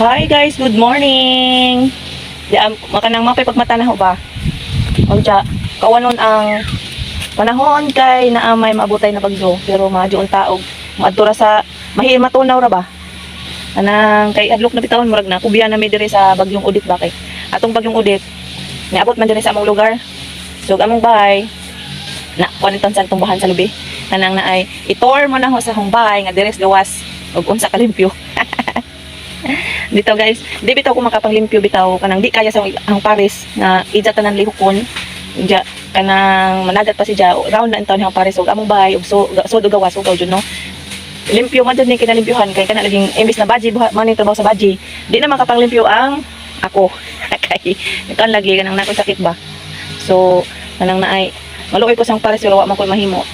Hi guys, good morning. Di am makanang mapay pagmatanaw ba? Unsa, kawanon ang panahon kay naa may maabutay na bagyo pero medyo ang taog maadtura sa mahil matunaw ra ba? Anang kay adlok na bitawon murag na kubiya na mi diri sa bagyong udit ba kay. Atong bagyong udit niabot man diri sa among lugar. So among bahay na kuaniton sa tumbahan sa lubi. Anang na ay itor mo na ho sa hong bahay nga diri sa gawas ug unsa kalimpyo. dito guys. Di bitaw ko makapanglimpyo bitaw kanang di kaya sa ang pares na ija tanan lihukon. Ja kanang managat pa si ja. Round na intawon ang pares ug among bahay ug so so gawas ug jud no? Limpyo man jud ni kinalimpyohan. Kay kana laging imbis na baji buhat man trabaho sa baji. Di na makapanglimpyo ang ako. Kay kan lagi kanang nakoy sakit ba? So kanang naay maluoy ko sang pares pero wa man koy mahimo.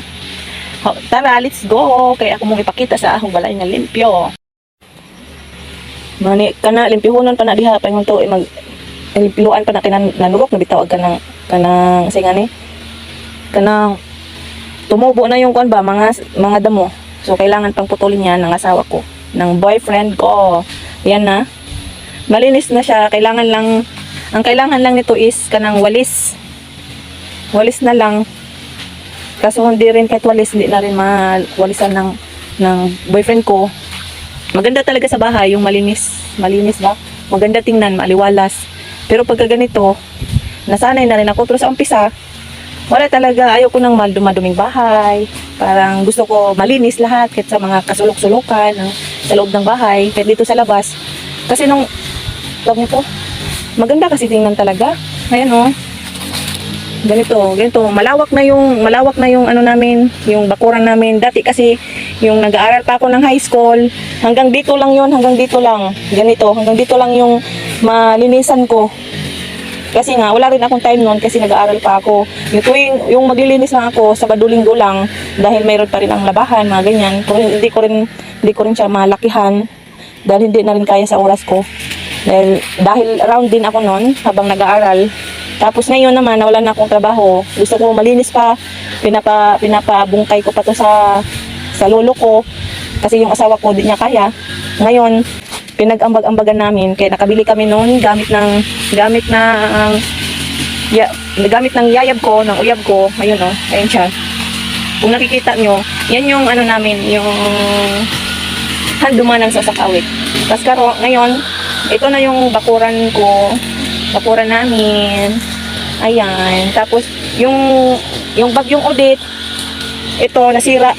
Tara let's go. Kay ako mong ipakita sa akong balay nga limpyo Mani kana limpihonon pa na diha pa to mag limpiluan pa na kinan nanugok na bitawag kanang kanang say nga ni kanang tumubo na yung kwan ba mga mga damo. So kailangan pang putulin yan ng asawa ko, ng boyfriend ko. Yan na. Malinis na siya, kailangan lang ang kailangan lang nito is kanang walis. Walis na lang. Kaso hindi rin kahit walis, hindi na rin mawalisan ng ng boyfriend ko. Maganda talaga sa bahay, yung malinis. Malinis ba? Maganda tingnan, maliwalas. Pero pagka ganito, nasanay na rin ako. Pero sa umpisa, wala talaga. Ayaw ko ng mal- maduming bahay. Parang gusto ko malinis lahat. Kahit sa mga kasulok-sulukan ng, sa loob ng bahay. Kahit dito sa labas. Kasi nung, tawag nito, maganda kasi tingnan talaga. Ayan oh. Ganito, ganito. Malawak na yung, malawak na yung ano namin, yung bakuran namin. Dati kasi, yung nag-aaral pa ako ng high school, hanggang dito lang yun, hanggang dito lang. Ganito, hanggang dito lang yung malinisan ko. Kasi nga, wala rin akong time noon kasi nag-aaral pa ako. Yung tuwing, yung maglilinis lang ako sa badulinggo lang, dahil mayroon pa rin ang labahan, mga ganyan. Pero hindi ko rin, hindi ko rin siya malakihan, dahil hindi na rin kaya sa oras ko. Dahil, dahil around din ako noon, habang nag-aaral. Tapos ngayon naman, nawala na akong trabaho. Gusto ko malinis pa, pinapa, pinapabungkay ko pa to sa, sa lolo ko. Kasi yung asawa ko, di niya kaya. Ngayon, pinag-ambag-ambagan namin. Kaya nakabili kami noon gamit ng gamit na ang ya, gamit ng yayab ko ng uyab ko. Ayun oh. Ayun siya. Kung nakikita nyo yan yung ano namin yung handuman ng sasakawit. Tapos karo ngayon ito na yung bakuran ko bakuran namin. Ayan. Tapos yung yung bagyong audit ito nasira.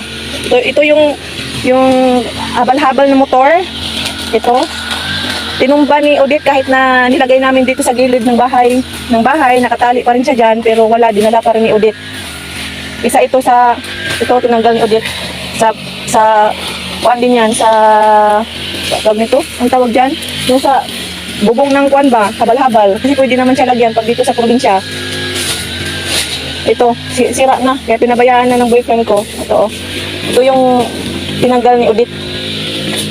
Ito, ito yung yung habal-habal na motor. Ito. Tinumba ni Odette kahit na nilagay namin dito sa gilid ng bahay ng bahay nakatali pa rin siya dyan pero wala dinala pa rin ni Odette. Isa ito sa ito tinanggal ni Odette sa sa kuan din yan sa sa tawag nito? Ang tawag dyan? Yung sa bubong ng kuan ba? Habal-habal. Kasi pwede naman siya lagyan pag dito sa probinsya. Ito si- sira na. Kaya pinabayaan na ng boyfriend ko. Ito oh. ito yung tinanggal ni Odette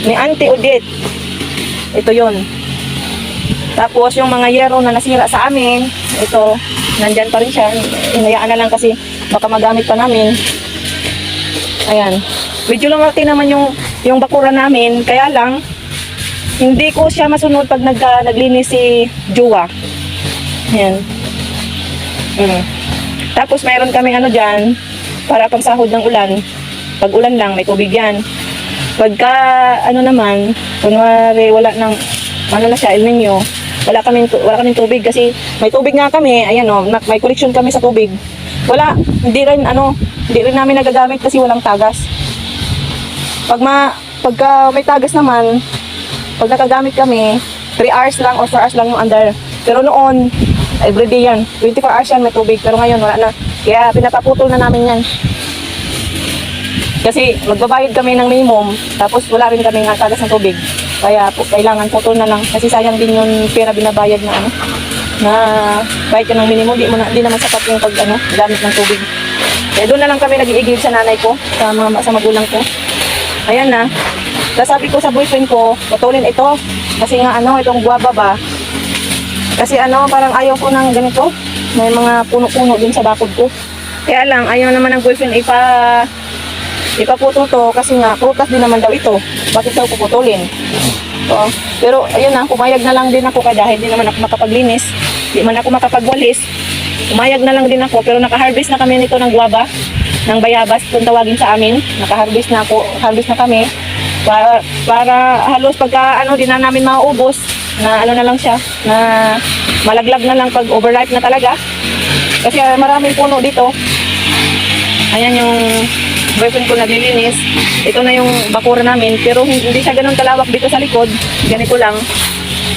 ni Auntie Odette ito yon tapos yung mga yero na nasira sa amin ito nandyan pa rin siya. Inayaan na lang kasi baka magamit pa namin. Ayan. Medyo lumaki naman yung yung bakura namin. Kaya lang hindi ko siya masunod pag nagka, naglinis si Jua. Ayan mm. tapos mayroon kami ano dyan para pang sahod ng ulan. Pag ulan lang may tubig yan. Pagka ano naman kunwari wala nang ano na siya El Nino wala kaming wala kaming tubig kasi may tubig nga kami ayan na- may collection kami sa tubig. Wala hindi rin ano hindi rin namin nagagamit kasi walang tagas. Pag ma pagka may tagas naman pag nakagamit kami 3 hours lang or 4 hours lang yung under pero noon everyday yan 24 hours yan may tubig pero ngayon wala na kaya pinapaputol na namin yan kasi magbabayad kami ng minimum, tapos wala rin kami nga tagas ng tubig. Kaya po, kailangan putol na lang. Kasi sayang din yung pera binabayad na ano, na bayad ka ng minimum, di, mo na, di naman sapat yung pag ano, gamit ng tubig. Kaya doon na lang kami nag-iigib sa nanay ko, sa, mga, sa magulang ko. Ayan na. Tapos ko sa boyfriend ko, putulin ito. Kasi nga ano, itong guwaba ba. Kasi ano, parang ayaw ko ng ganito. May mga puno-puno din sa bakod ko. Kaya lang, ayaw naman ng boyfriend ipa ipaputol to kasi nga prutas din naman daw ito. Bakit daw puputulin? Oo. Pero ayun na, pumayag na lang din ako kaya dahil di naman ako makapaglinis. Di man ako makapagwalis. Pumayag na lang din ako pero naka-harvest na kami nito ng guwaba ng bayabas kung tawagin sa amin. Naka-harvest na ako, harvest na kami para para halos pagka ano din na namin maubos na ano na lang siya na malaglag na lang pag overripe na talaga. Kasi ah, maraming puno dito. Ayan yung boyfriend ko naglilinis. Ito na yung bakura namin. Pero hindi siya ganun kalawak dito sa likod. Ganito lang.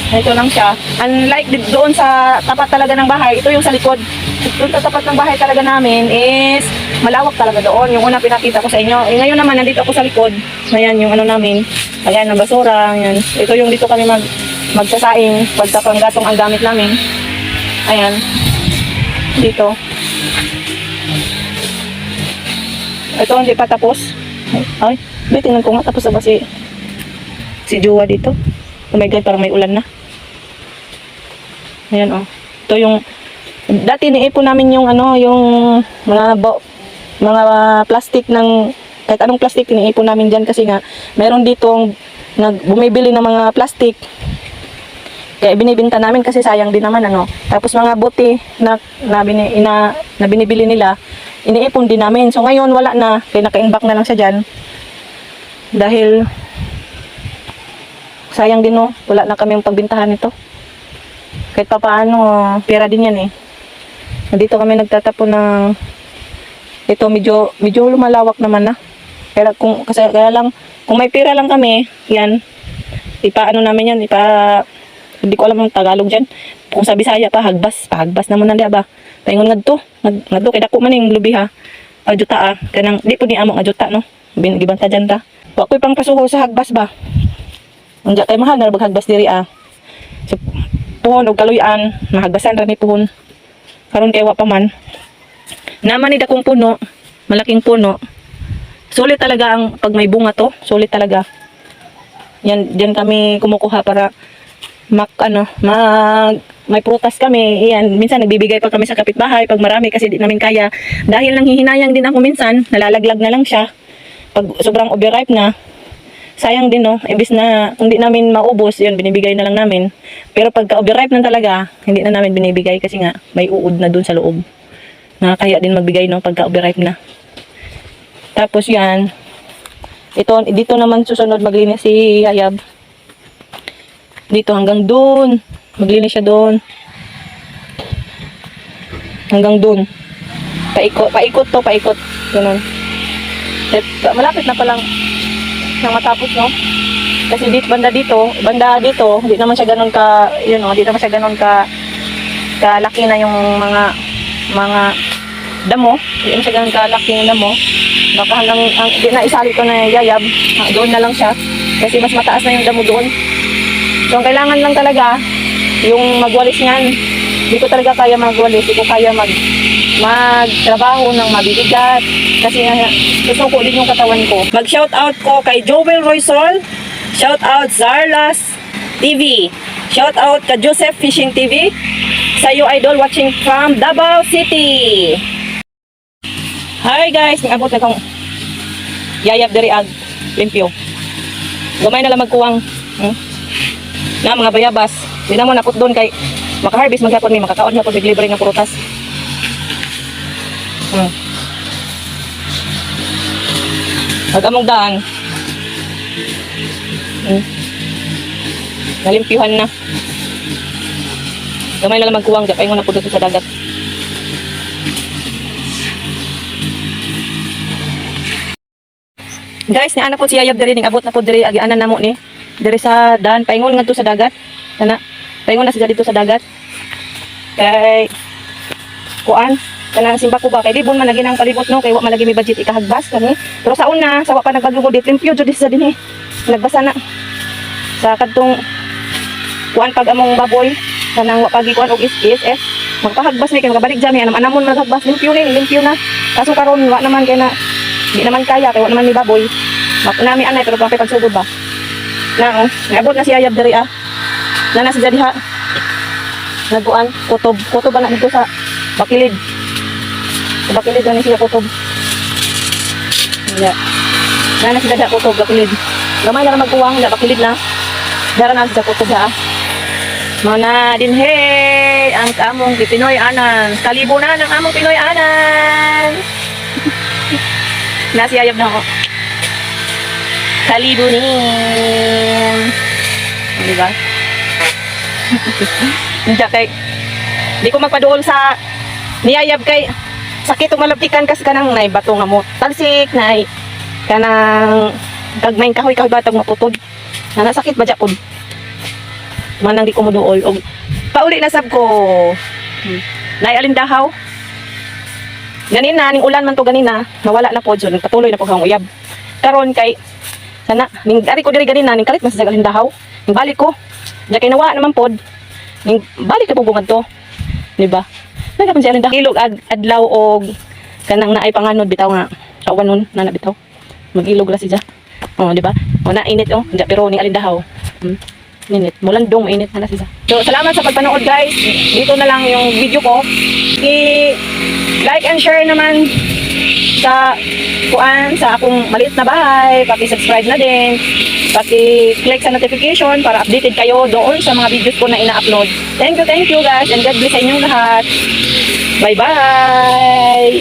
Ito lang siya. Unlike doon sa tapat talaga ng bahay, ito yung sa likod. Doon sa tapat ng bahay talaga namin is malawak talaga doon. Yung una pinakita ko sa inyo. Eh, ngayon naman, nandito ako sa likod. Ayan yung ano namin. Ayan, ang basura. Ayan. Ito yung dito kami mag magsasaing. Pagka panggatong ang gamit namin. Ayan. Dito. Ito hindi pa tapos. Ay, ay tingnan ko nga tapos na ba si si Jowa dito. Oh my God, parang may ulan na. Ayan oh. Ito yung dati niipon namin yung ano, yung mga bo, mga plastic ng kahit anong plastic iniipon namin diyan kasi nga meron ditong nag bumibili ng mga plastic kaya binibenta namin kasi sayang din naman ano. Tapos mga buti na na, bini, ina, na binibili nila, iniipon din namin. So ngayon wala na, kaya naka-inback na lang siya diyan. Dahil sayang din no, wala na kami pagbintahan nito. Kahit pa paano, pera din yan eh. Nandito kami nagtatapon ng ito medyo medyo lumalawak naman na. Kaya kung kasi kaya lang kung may pera lang kami, yan. Ipa ano namin yan, ipa hindi ko alam ang Tagalog diyan. Kung sa Bisaya pa hagbas, pahagbas na mo na ba. Paingon ngadto, ngad- ngadto kay dako man ning lubi ha. Ajuta ah, kanang di po ni amo ajuta no. Binigibanta dyan ta. Wa ko'y pang pasuho sa hagbas ba. Unja kay mahal na hagbas diri ah. So, puhon og kaluyan, mahagbasan ra ni puhon. Karon kay wa pa man. Naman ni dakong puno, malaking puno. Sulit talaga ang pag may bunga to, sulit talaga. Yan, diyan kami kumukuha para mak ano, mag may prutas kami. Iyan, minsan nagbibigay pa kami sa kapitbahay pag marami kasi di namin kaya. Dahil nanghihinayang din ako minsan, nalalaglag na lang siya. Pag sobrang overripe na, sayang din no, imbis na kung di namin maubos, yun, binibigay na lang namin. Pero pagka overripe na talaga, hindi na namin binibigay kasi nga may uod na dun sa loob. Nakakaya din magbigay no, pagka overripe na. Tapos yan, ito, dito naman susunod maglinis si Hayab. Dito hanggang doon. Maglinis siya doon. Hanggang doon. Paikot, paikot to, paikot. Ganun. Malapit na palang nang matapos, no? Kasi dito, banda dito, banda dito, hindi naman siya ganun ka, yun, no? Hindi naman siya ganun ka, kalaki na yung mga, mga damo. Hindi naman siya ganun kalaki yung damo. Baka hanggang, ang, di na isali ko na yayab, doon na lang siya. Kasi mas mataas na yung damo doon. So, ang kailangan lang talaga, yung magwalis niyan. Hindi ko talaga kaya magwalis. Hindi ko kaya mag magtrabaho ng mabibigat. Kasi nga, susuko din yung katawan ko. Mag-shout out ko kay Joel Roysol. Shout out Zarlas TV. Shout out ka Joseph Fishing TV. Sa iyo idol watching from Davao City. Hi guys, nag-abot na kong yayab diri ag limpyo. Gamay na lang magkuwang. Hmm? na mga bayabas. Di na doon kay makaharvest maghapon may makakaon nga po libre nga prutas. Hmm. Magamong daan. Hmm. Nalimpyuhan na. Gamay na lang magkuwang, di pa yung napudot sa dagat. Guys, ni anak po si Yayab diri ning abot na po diri agianan namo ni. Diri sa daan paingon ngadto sa dagat. Kana paingon na siya dito sa dagat. Kay kuan kana simba ko ba? Kay libon man lagi nang palibot no? Kay wa man lagi mi budget ikahagbas kani. Pero sa una sa wa pa nagbagyo dit limpyo jud sa dinhi. Nagbasa na. Sa kadtong kuan pag among baboy kanang wa pagi kuan og ISS magpahagbas ni kay magabalik jami anam anamon maghagbas limpyo ni limpyo na. Kaso karon wa naman kay na di naman kaya kay wa naman ni baboy. Mak nami anay pero pa pagsugod ba? Na oh nabot na si Ayab diri ah. Na na si diha naguan kutob kutob na dito sa bakilid bakilid na ni siya kutob yeah Na na sila kutob, bakulid. Gamay na magkuwang, na bakulid na. Dara na sa kutob ha. Mana din hey, ang among Pinoy anan. Kalibunan ang among Pinoy anan. Nasiyayab na ako. Kalibunin. Di ba? Hindi kay Di ko magpaduol sa niyayab kay sakit ug malaptikan kas kanang nay bato nga mo. Talsik nay kanang gagmayng kahoy kahoy batag maputod. Na sakit ba pod? Manang di ko moduol og pauli na sab ko. Hmm. Nay alindahaw. Ganina ning ulan man to ganina, nawala na pod so nagpatuloy na po ang uyab. Karon kay sana ning ari ko diri ganina ning kalit mas sa alindahaw. Ning balik ko. Diya kay nawala naman pod. Ning balik na po bungad to. Di ba? Nagapon siya alindahaw. Ilog ag adlaw og kanang naay panganod bitaw nga. Kawan nun na nabitaw. Mag-ilog ra siya. Oh, di ba? O na init oh. Diya pero ning alindahaw. Hmm. Init. Mulandong mainit na na siya. So, salamat sa pagpanood guys. Dito na lang yung video ko. I like and share naman sa kuan sa akong maliit na bahay. Paki-subscribe na din. Paki-click sa notification para updated kayo doon sa mga videos ko na ina-upload. Thank you, thank you guys. And God bless sa inyong lahat. Bye-bye!